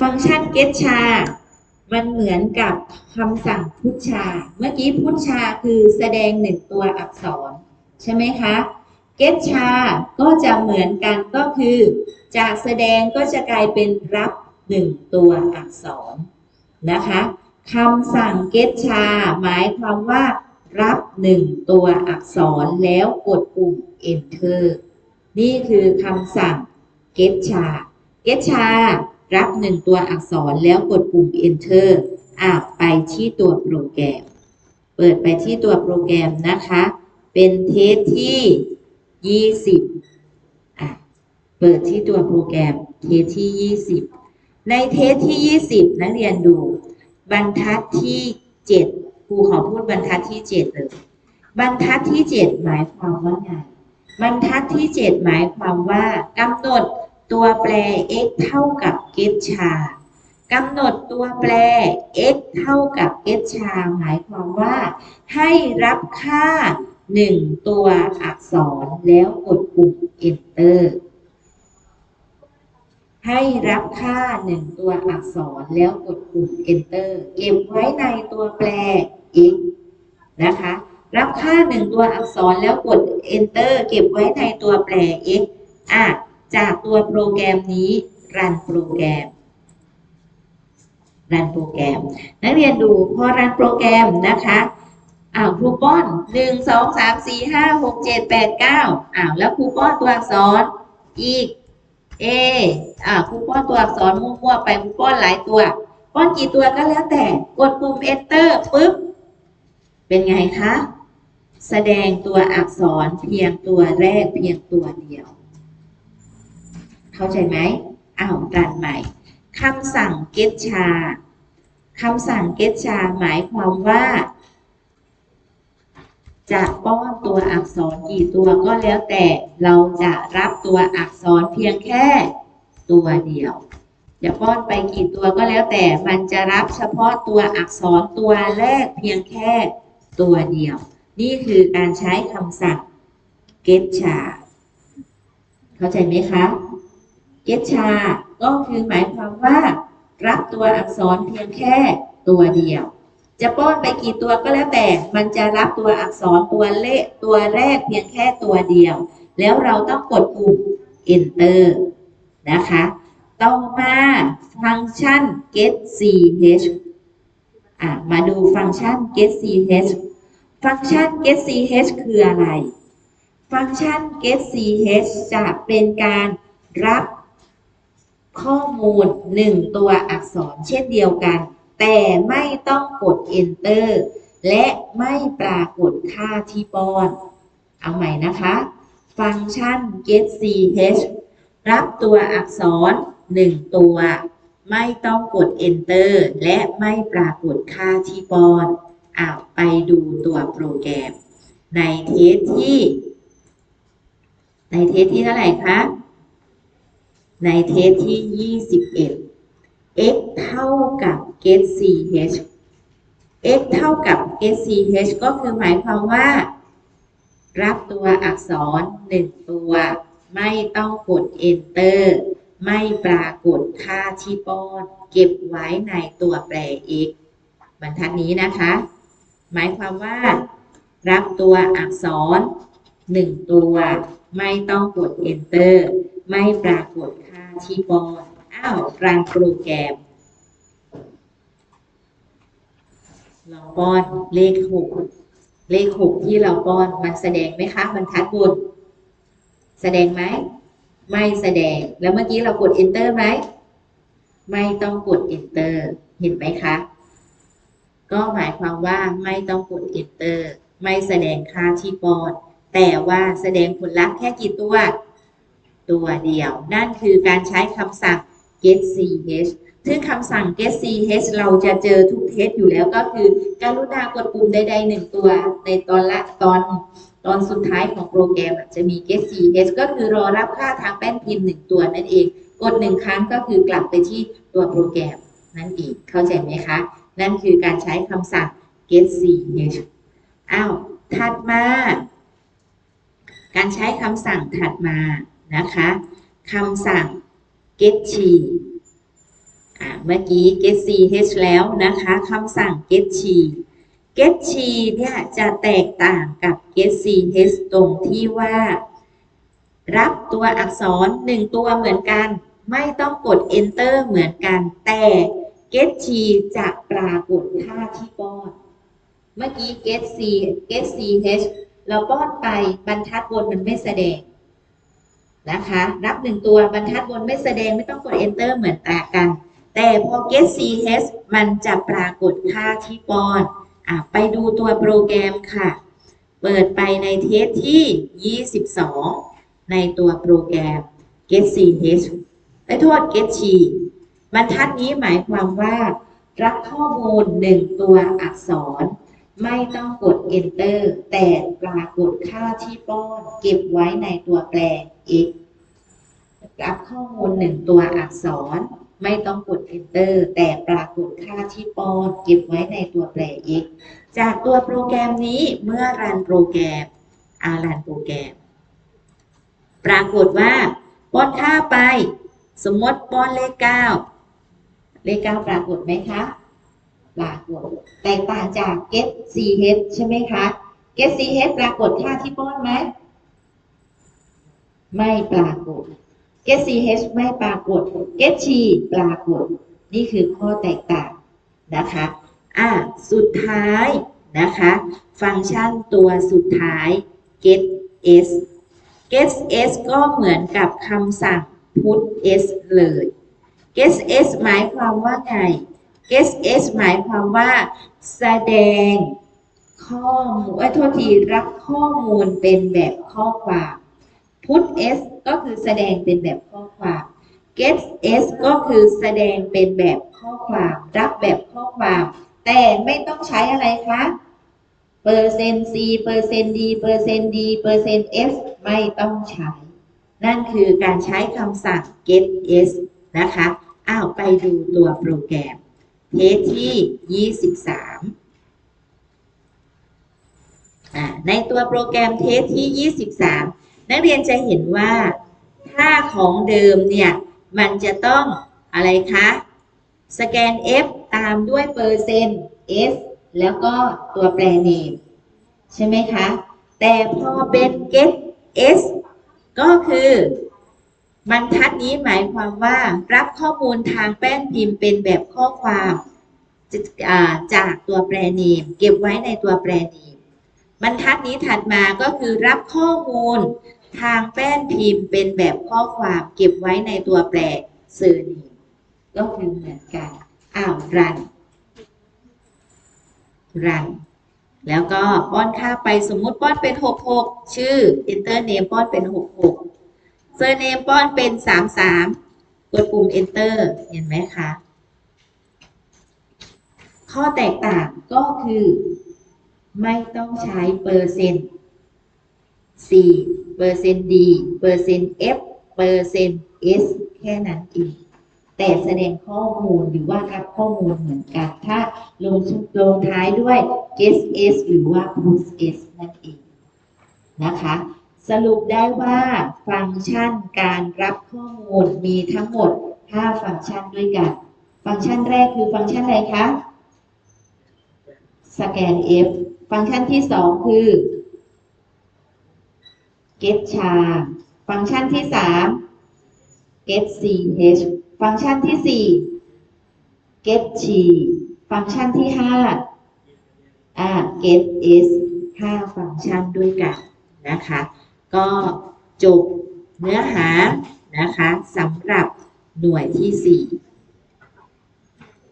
ฟังก์ชัน get ชา มันเหมือนกับคำสั่งพุชชา เมื่อกี้พุชชาคือแสดงหนึ่งตัวอักษร ใช่ไหมคะ get ชา ก็จะเหมือนกันก็คือ จากแสดงก็จะกลายเป็นรับหนึ่งตัวอักษรนะคะคำสั่ง get ชา หมายความว่ารับหนึ่งตัวอักษรแล้วกดปุ่ม enter นี่คือคำสั่ง get ชา get ชา รับหนึ่งตัวอักษรแล้วกดปุ่ม enter อะไปที่ตัวโปรแกรม เปิดไปที่ตัวโปรแกรมนะคะ เป็นเทสที่ 20อะเปิดที่ตัวโปรแกรมเทสที่ 20 ในเทสที่ 20 นักเรียนดู บรรทัดที่ 7ครูขอพูดบรรทัดที่ 7 เลย บรรทัดที่ 7 หมายความว่าไงบรรทัดที่ 7 หมายความว่ากำหนด ตัวแปร x เท่ากับ get ชากำหนดตัวแปร x เท่ากับ get ชาหมายความว่า ให้รับค่า 1 ตัวอักษรแล้วกดปุ่ม enter ให้รับค่า 1 ตัวอักษรแล้วกดปุ่ม enter เก็บไว้ในตัวแปร x นะคะ รับค่า 1 ตัวอักษรแล้วกด enter เก็บไว้ในตัวแปร x อะ จากตัวโปรแกรมนี้รันโปรแกรมรันโปรแกรม นักเรียนดูพอรันโปรแกรมนะคะอ้าวครูป้อนหนึ่งสองสามสี่ห้าหกเจ็ดแปดเก้าอ้าวแล้วครูป้อนตัวอักษรอีกเออ่าครูป้อนตัวอักษรมั่วๆไปครูป้อนหลายตัว ป้อนกี่ตัวก็แล้วแต่กดปุ่ม enter ปุ๊บ เป็นไงคะ แสดงตัวอักษรเพียงตัวแรกเพียงตัวเดียว เข้าใจไหมอ้าวรันใหม่คำสั่ง get ชาคำสั่ง get ชาหมายความว่า จะป้อนตัวอักษรกี่ตัวก็แล้วแต่เราจะรับตัวอักษรเพียงแค่ตัวเดียว จะป้อนไปกี่ตัวก็แล้วแต่มันจะรับเฉพาะตัวอักษรตัวแรกเพียงแค่ตัวเดียว นี่คือการใช้คำสั่ง get ชาเข้าใจไหมคะ get ชา ก็คือหมายความว่า รับตัวอักษรเพียงแค่ตัวเดียว จะป้อนไปกี่ตัวก็แล้วแต่ มันจะรับตัวอักษรตัวเลขตัวแรกเพียงแค่ตัวเดียว แล้วเราต้องกดปุ่ม enter นะคะต่อมาฟังก์ชัน get ch อะมาดูฟังก์ชัน get ch ฟังก์ชัน get ch คืออะไร ฟังก์ชัน get ch จะเป็นการรับ ข้อมูล 1 ตัวอักษรเช่นเดียวกัน แต่ไม่ต้องกด enter และไม่ปรากฏค่าที่ป้อน เอาใหม่นะคะ ฟังก์ชัน get ch รับตัวอักษร 1 ตัว ไม่ต้องกด enter และไม่ปรากฏค่าที่ป้อนอ้าวไปดูตัวโปรแกรม ในเทสที่ ในเทสที่เท่าไหร่คะ ในเทสที่ 21 x เท่ากับ get ch x เท่ากับ get ch ก็คือหมายความว่า รับตัวอักษร 1 ตัว ไม่ต้องกด enter ไม่ปรากฏค่าที่ป้อน เก็บไว้ในตัวแปร x บรรทัดนี้นะคะ หมายความว่า รับตัวอักษร 1 ตัว ไม่ต้องกด enter ไม่ปรากฏค่าที่ป้อนอ้าวรันโปรแกรมเราป้อนเลขหกเลขหกที่เราป้อนมันแสดงไหมคะบรรทัดบน แสดงไหม ไม่แสดงแล้วเมื่อกี้เรากด enter ไหมไม่ต้องกด enter เห็นไหมคะ ก็หมายความว่าไม่ต้องกด enter ไม่แสดงค่าที่ป้อน แต่ว่าแสดงผลลัพธ์แค่กี่ตัว ตัวเดียว นั่นคือการใช้คำสั่ง get ch ซึ่งคำสั่ง get ch เราจะเจอทุกเทสอยู่แล้วก็คือ การุณากดปุ่มใดๆหนึ่งตัวในตอนละตอนตอนสุดท้ายของโปรแกรมจะมี get ch ก็คือรอรับค่าทางแป้นพิมพ์หนึ่งตัวนั่นเอง กดหนึ่งครั้งก็คือกลับไปที่ตัวโปรแกรมนั่นเอง เข้าใจไหมคะ นั่นคือการใช้คำสั่ง get ch อ้าว ถัดมา การใช้คำสั่งถัดมา นะคะคำสั่ง get ชีอ่าเมื่อกี้ get ch แล้วนะคะคำสั่ง get she get she เนี่ยจะแตกต่างกับ get ch ตรงที่ว่า รับตัวอักษรหนึ่งตัวเหมือนกัน ไม่ต้องกด enter เหมือนกัน แต่ get she จะปรากฏค่าที่ป้อน เมื่อกี้ get c get ch เราป้อนไปบรรทัดบนมันไม่แสดง นะคะ รับหนึ่งตัวบรรทัดบนไม่แสดงไม่ต้องกด enter เหมือนตากัน แต่พอ get ch มันจะปรากฏค่าที่ปอนอะไปดูตัวโปรแกรมค่ะ เปิดไปในเทสที่ 22 ในตัวโปรแกรม get ch ไอ้โทษ get she บรรทัดนี้หมายความว่า รับข้อมูลหนึ่งตัวอักษร ไม่ต้องกด enter แต่ปรากฏค่าที่ป้อนเก็บไว้ในตัวแปร x รับข้อมูลหนึ่งตัวอักษร ไม่ต้องกด enter แต่ปรากฏค่าที่ป้อนเก็บไว้ในตัวแปร x จากตัวโปรแกรมนี้เมื่อรันโปรแกรมอารันโปรแกรม ปรากฏว่าป้อนค่าไป สมมติป้อนเลข 9 เลข 9 ปรากฏไหมคะ ปรากฏแตกต่างจาก get ch ใช่ไหมคะ get ch ปรากฏค่าที่ป้อนไหมไม่ปรากฏ get ch ไม่ปรากฏ get she ปรากฏ นี่คือข้อแตกต่างนะคะอะสุดท้ายนะคะ ฟังก์ชันตัวสุดท้าย get s get s ก็เหมือนกับคำสั่ง put s เลย get s หมายความว่าไง get s หมายความว่า แสดงข้อมูลเอ้โทษทีรับข้อมูลเป็นแบบข้อความ put s ก็คือแสดงเป็นแบบข้อความ get s ก็คือแสดงเป็นแบบข้อความ รับแบบข้อความ แต่ไม่ต้องใช้อะไรคะเปอร์เซ็นต์ c เปอร์เซ็นต์ d เปอร์เซ็นต์ d เปอร์เซ็นต์ f ไม่ต้องใช้ นั่นคือการใช้คำสั่ง get s นะคะ อ้าวไปดูตัวโปรแกรม เทสที่ 23อ่าในตัวโปรแกรมเทสที่ 23 นักเรียนจะเห็นว่าค่าของเดิมเนี่ย มันจะต้องอะไรคะ สแกน F ตามด้วยเปอร์เซ็นต์ S แล้วก็ตัวแปรเนมใช่ไหมคะ แต่พอเป็น get S ก็คือ บรรทัดนี้หมายความว่ารับข้อมูลทางแป้นพิมพ์เป็นแบบข้อความจากตัวแปรเนม เก็บไว้ในตัวแปรเนมบรรทัดนี้ถัดมาก็คือรับข้อมูลทางแป้นพิมพ์เป็นแบบข้อความเก็บไว้ในตัวแปรเซอเนมก็คือเหมือนกันอ้าวรันรันแล้วก็ป้อนค่าไปสมมุติป้อนเป็น 66 ชื่อ enter name ป้อนเป็น 66 surname ป้อนเป็น33กดปุ่ม enter เห็นไหมคะ ข้อแตกต่างก็คือ ไม่ต้องใช้เปอร์เซ็นต์ C เปอร์เซ็นต์ D เปอร์เซ็นต์ F เปอร์เซ็นต์ S แค่นั้นเองแต่แสดงข้อมูลหรือว่ารับข้อมูลเหมือนกัน ถ้าลงลงท้ายด้วย guess s หรือว่า put s นั่นเองนะคะ สรุปได้ว่าฟังก์ชันการรับข้อมูลมีทั้งหมด 5 ฟังก์ชันด้วยกัน ฟังก์ชันแรกคือฟังก์ชันอะไรคะ สแกน F ฟังก์ชันที่ 2 คือ get char ฟังก์ชันที่ 3 get ch ฟังก์ชันที่ 4 get she ฟังก์ชันที่5อ่า get s 5 ฟังก์ชันด้วยกันนะคะ ก็จบเนื้อหานะคะสำหรับหน่วยที่ 4